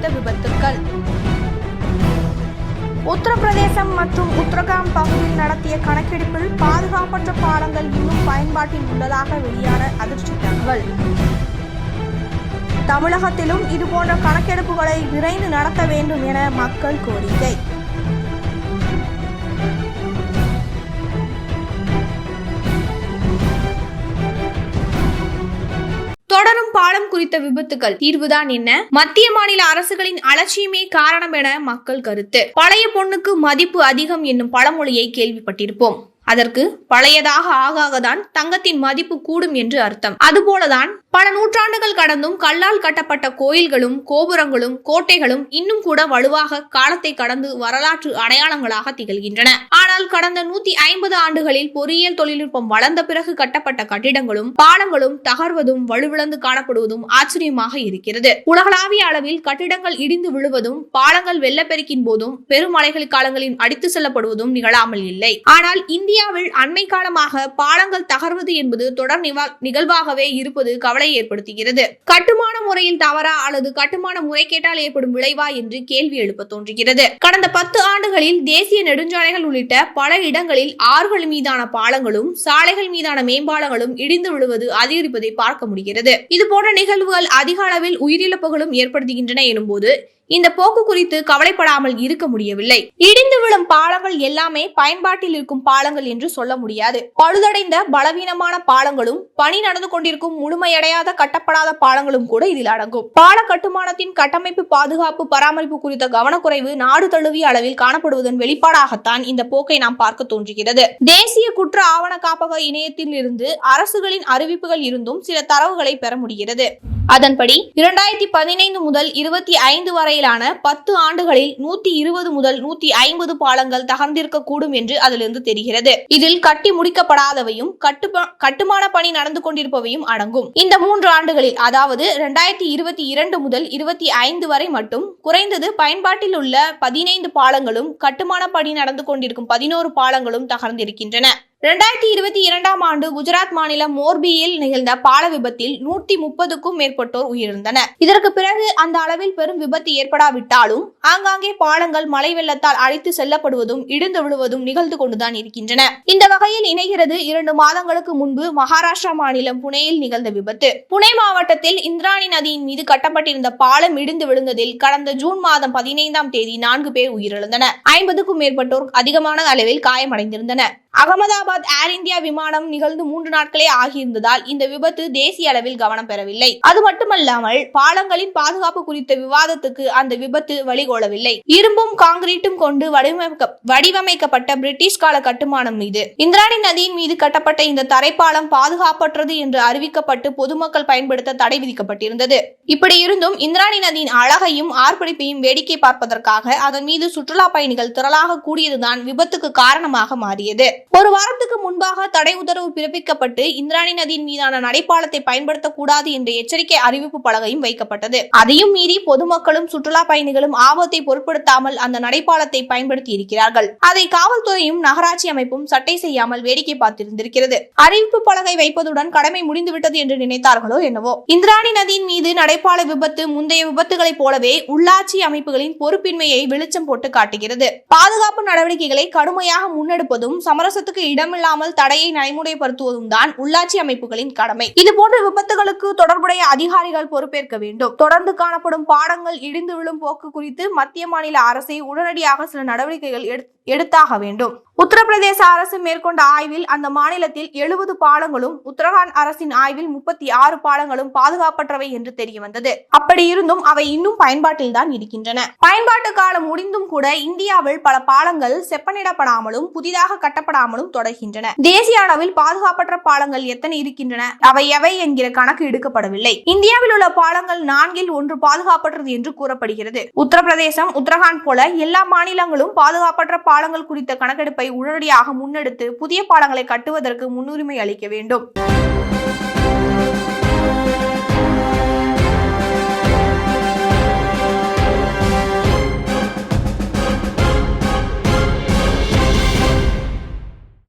குறித்த விபத்துக்கள். உத்தரப்பிரதேசம் மற்றும் உத்தரகாண்ட் பகுதியில் நடத்திய கணக்கெடுப்பில் பாதுகாப்பற்ற பாலங்கள் இன்னும் பயன்பாட்டில் உள்ளதாக வெளியான அதிர்ச்சி தகவல். தமிழகத்திலும் இதுபோன்ற கணக்கெடுப்புகளை விரைந்து நடத்த வேண்டும் என மக்கள் கோரிக்கை. பாலம் குறித்த விபத்துகள் தீர்வுதான் என்ன? மத்திய மாநில அரசுகளின் அலட்சியமே காரணம் என மக்கள் கருத்து. பழைய பொண்ணுக்கு மதிப்பு அதிகம் என்னும் பழமொழியை கேள்விப்பட்டிருப்போம். அதற்கு பழையதாக ஆகாகதான் தங்கத்தின் மதிப்பு கூடும் என்று அர்த்தம். அதுபோலதான் பல நூற்றாண்டுகள் கடந்தும் கல்லால் கட்டப்பட்ட கோயில்களும் கோபுரங்களும் கோட்டைகளும் இன்னும் கூட வலுவாக காலத்தை கடந்து வரலாற்று அடையாளங்களாக திகழ்கின்றன. ஆனால் கடந்த நூத்தி ஐம்பது ஆண்டுகளில் பொறியியல் தொழில்நுட்பம் வளர்ந்த பிறகு கட்டப்பட்ட கட்டிடங்களும் பாலங்களும் தகர்வதும் வலுவிழந்து காணப்படுவதும் ஆச்சரியமாக இருக்கிறது. உலகளாவிய அளவில் கட்டிடங்கள் இடிந்து விழுவதும் பாலங்கள் வெள்ளப்பெருக்கின் போதும் பெருமழைகள் காலங்களில் அடித்து செல்லப்படுவதும் நிகழாமல் இல்லை. ஆனால் இந்தியாவில் அண்மை காலமாக பாலங்கள் தகர்வது என்பது தொடர் நிவா- நிகழ்வாகவே இருப்பது கவலை ஏற்படுத்துகிறது. கட்டுமான முறையின் தவறா அல்லது கட்டுமான முறைகேட்டால் ஏற்படும் விளைவா என்று கேள்வி எழுப்ப தோன்றுகிறது. கடந்த பத்து ஆண்டுகளில் தேசிய நெடுஞ்சாலைகள் உள்ளிட்ட பல இடங்களில் ஆறுகள் மீதான பாலங்களும் சாலைகள் மீதான மேம்பாலங்களும் இடிந்து விழுவது அதிகரிப்பதை பார்க்க முடிகிறது. இது போன்ற நிகழ்வுகள் அதிக அளவில் உயிரிழப்புகளும் ஏற்படுத்துகின்றன எனும்போது இந்த போக்கு குறித்து கவலைப்படாமல் இருக்க முடியவில்லை. இடிந்து விழும் பாலங்கள் எல்லாமே பயன்பாட்டில் இருக்கும் பாலங்கள் என்று சொல்ல முடியாது. பழுதடைந்த பலவீனமான பாலங்களும் பணி நடந்து கொண்டிருக்கும் முழுமையடையாத கட்டப்படாத பாலங்களும் கூட இதில் அடங்கும். பால கட்டுமானத்தின் கட்டமைப்பு பாதுகாப்பு பராமரிப்பு குறித்த கவனக்குறைவு நாடு தழுவிய அளவில் காணப்படுவதன் வெளிப்பாடாகத்தான் இந்த போக்கை நாம் பார்க்க தோன்றுகிறது. தேசிய குற்ற ஆவண காப்பக இணையத்தில் இருந்து அரசுகளின் அறிவிப்புகள் இருந்தும் சில தரவுகளை பெற முடிகிறது. அதன்படி இரண்டாயிரத்தி பதினைந்து முதல் இருபத்தி ஐந்து வரையிலான பத்து ஆண்டுகளில் நூத்தி இருபது முதல் நூத்தி ஐம்பது பாலங்கள் தகர்ந்திருக்க கூடும் என்று அதிலிருந்து தெரிகிறது. இதில் கட்டி முடிக்கப்படாதவையும் கட்டுப்ப- கட்டுமான பணி நடந்து கொண்டிருப்பவையும் அடங்கும். இந்த மூன்று ஆண்டுகளில் அதாவது இரண்டாயிரத்தி இருபத்தி இரண்டு முதல் இருபத்தி ஐந்து வரை மட்டும் குறைந்தது பயன்பாட்டில் உள்ள பதினைந்து பாலங்களும் கட்டுமான பணி நடந்து கொண்டிருக்கும் பதினோரு பாலங்களும் தகர்ந்திருக்கின்றன. ரெண்டாயிரத்தி இருபத்தி இரண்டாம் ஆண்டு குஜராத் மாநிலம் மோர்பியில் நிகழ்ந்த பால விபத்தில் நூத்தி முப்பதுக்கும் மேற்பட்டோர் உயிரிழந்தனர். இதற்கு பிறகு அந்த அளவில் பெரும் விபத்து ஏற்படாவிட்டாலும் ஆங்காங்கே பாலங்கள் மழை வெள்ளத்தால் அழைத்து செல்லப்படுவதும் இடிந்து விழுவதும் நிகழ்ந்து கொண்டுதான் இருக்கின்றன. இந்த வகையில் இணைகிறது இரண்டு மாதங்களுக்கு முன்பு மகாராஷ்டிரா மாநிலம் புனேயில் நிகழ்ந்த விபத்து. புனே மாவட்டத்தில் இந்திராணி நதியின் மீது கட்டப்பட்டிருந்த பாலம் இடிந்து விழுந்ததில் கடந்த ஜூன் மாதம் பதினைந்தாம் தேதி நான்கு பேர் உயிரிழந்தனர். ஐம்பதுக்கும் மேற்பட்டோர் அதிகமான அளவில் காயமடைந்திருந்தனர். அகமதாபாத் ஏர் இந்தியா விமானம் நிகழ்ந்து மூன்று நாட்களே ஆகியிருந்ததால் இந்த விபத்து தேசிய அளவில் கவனம் பெறவில்லை. அது மட்டுமல்லாமல் பாலங்களின் பாதுகாப்பு குறித்த விவாதத்துக்கு அந்த விபத்து வழிகோலவில்லை. இரும்பும் காங்கிரீட்டும் கொண்டு வடிவமைக்க வடிவமைக்கப்பட்ட பிரிட்டிஷ் கால கட்டுமானம் மீது. இந்திராணி நதியின் மீது கட்டப்பட்ட இந்த தரைப்பாலம் பாதுகாப்பற்றது என்று அறிவிக்கப்பட்டு பொதுமக்கள் பயன்படுத்த தடை விதிக்கப்பட்டிருந்தது. இப்படி இருந்தும் இந்திராணி நதியின் அழகையும் ஆர்ப்பரிப்பையும் வேடிக்கை பார்ப்பதற்காக அதன் மீது சுற்றுலா பயணிகள் திரளாக கூடியதுதான் விபத்துக்கு காரணமாக மாறியது. ஒரு வாரத்துக்கு முன்பாக தடை உத்தரவு பிறப்பிக்கப்பட்டு இந்திராணி நதியின் மீதான நடைபாலத்தை பயன்படுத்தக்கூடாது என்ற எச்சரிக்கை அறிவிப்பு பலகையும் வைக்கப்பட்டது. அதையும் மீறி பொதுமக்களும் சுற்றுலா பயணிகளும் ஆபத்தை பொருட்படுத்தாமல் அந்த நடைப்பாலத்தை பயன்படுத்தி இருக்கிறார்கள். அதை காவல்துறையும் நகராட்சி அமைப்பும் சட்டை செய்யாமல் வேடிக்கை பார்த்திருந்திருக்கிறது. அறிவிப்பு பலகை வைப்பதுடன் கடமை முடிந்துவிட்டது என்று நினைத்தார்களோ என்னவோ. இந்திராணி நதியின் மீது நடை நடைபால விபத்து முந்தைய விபத்துகளைப் போலவே உள்ளாட்சி அமைப்புகளின் பொறுப்பின்மையை வெளிச்சம் போட்டு காட்டுகிறது. பாதுகாப்பு நடவடிக்கைகளை கடுமையாக முன்னெடுப்பதும் சமரசத்துக்கு இடமில்லாமல் தடையை நடைமுறைப்படுத்துவதும் தான் உள்ளாட்சி அமைப்புகளின் கடமை. இது போன்ற விபத்துகளுக்கு தொடர்புடைய அதிகாரிகள் பொறுப்பேற்க வேண்டும். தொடர்ந்து காணப்படும் பாடங்கள் இடிந்து விழும் போக்கு குறித்து மத்திய மாநில அரசை உடனடியாக சில நடவடிக்கைகள் எடுத்தாக வேண்டும். உத்தரப்பிரதேச அரசு மேற்கொண்ட ஆய்வில் அந்த மாநிலத்தில் எழுபது பாலங்களும் உத்தரகாண்ட் அரசின் ஆய்வில் முப்பத்தி ஆறு பாலங்களும் பாதுகாப்பற்றவை என்று தெரிய வந்தது அப்படி இருந்தும் அவை இன்னும் பயன்பாட்டில் தான் இருக்கின்றன. பயன்பாட்டு காலம் முடிந்தும் கூட இந்தியாவில் பல பாலங்கள் செப்பனிடப்படாமலும் புதிதாக கட்டப்படாமலும் தொடர்கின்றன. தேசிய அளவில் பாதுகாப்பற்ற பாலங்கள் எத்தனை இருக்கின்றன? அவை எவை என்கிற கணக்கு எடுக்கப்படவில்லை. இந்தியாவில் உள்ள பாலங்கள் நான்கில் ஒன்று பாதுகாப்பற்றது என்று கூறப்படுகிறது. உத்தரப்பிரதேசம் உத்தரகாண்ட் போல எல்லா மாநிலங்களும் பாதுகாப்பற்ற பாலங்கள் குறித்த கணக்கெடுப்பை உடனடியாக முன்னெடுத்து புதிய பாலங்களை கட்டுவதற்கு முன்னுரிமை அளிக்க வேண்டும்.